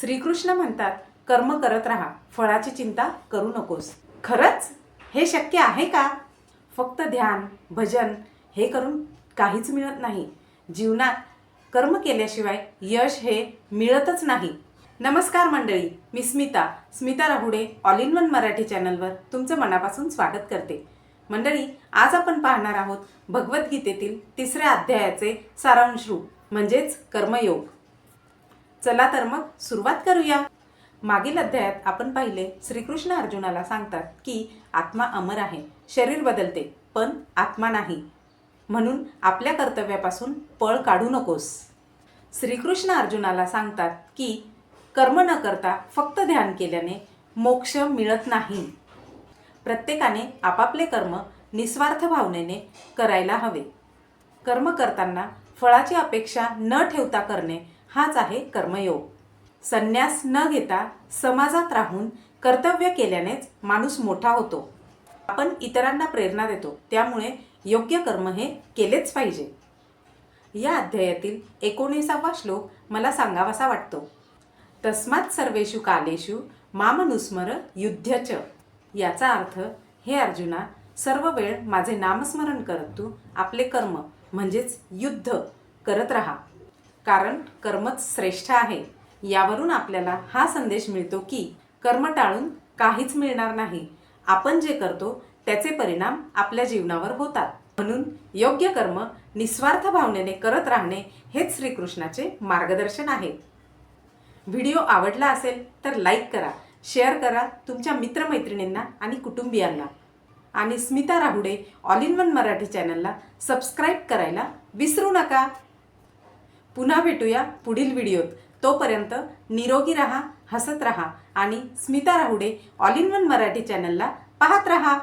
श्रीकृष्ण म्हणतात कर्म करत राहा फळाची चिंता करू नकोस. खरंच? हे शक्य आहे का? फक्त ध्यान भजन हे करून काहीच मिळत नाही. जीवनात कर्म केल्याशिवाय यश हे मिळतच नाही. नमस्कार मंडळी मी Smita Smita Rahude all in one Marathi चॅनलवर तुमचं मनापासून स्वागत करते. मंडळी आज आपण पाहणार आहोत भगवद्गीतेतील तिसऱ्या अध्यायाचे सारांश रूप म्हणजेच कर्मयोग. चला तर मग सुरुवात करूया. मागील अध्यायात आपण पाहिले श्रीकृष्ण अर्जुनाला सांगतात की आत्मा अमर आहे शरीर बदलते पण आत्मा नाही. म्हणून आपल्या कर्तव्यापासून पळ काढू नकोस. श्रीकृष्ण अर्जुनाला सांगतात की कर्म न करता फक्त ध्यान केल्याने मोक्ष मिळत नाही. प्रत्येकाने आपापले कर्म निस्वार्थ भावनेने करायला हवे. कर्म करताना फळाची अपेक्षा न ठेवता करणे हाच आहे कर्मयोग. संन्यास न घेता समाजात राहून कर्तव्य केल्यानेच माणूस मोठा होतो. आपण इतरांना प्रेरणा देतो. त्यामुळे योग्य कर्म हे केलेच पाहिजे. या अध्यायातील एकोणीसावा श्लोक मला सांगावासा वाटतो. तस्मात सर्वेषु कालेषु मामनुस्मर युद्धच याचा अर्थ हे अर्जुना सर्व वेळ माझे नामस्मरण करत तू आपले कर्म म्हणजेच युद्ध करत राहा. कारण कर्मच श्रेष्ठ आहे. यावरून आपल्याला हा संदेश मिळतो की कर्म टाळून काहीच मिळणार नाही. आपण जे करतो त्याचे परिणाम आपल्या जीवनावर होतात. म्हणून योग्य कर्म निस्वार्थ भावनेने करत राहणे हेच श्रीकृष्णाचे मार्गदर्शन आहे. व्हिडिओ आवडला असेल तर लाईक करा शेअर करा तुमच्या मित्रमैत्रिणींना आणि कुटुंबियांना. आणि Smita Rahude all in one Marathi चॅनलला सबस्क्राईब करायला विसरू नका. पुन्हा भेटूया पुढील व्हिडिओत. तोपर्यंत निरोगी रहा हसत रहा आणि Smita Rahude all in one Marathi चॅनलला पाहत रहा.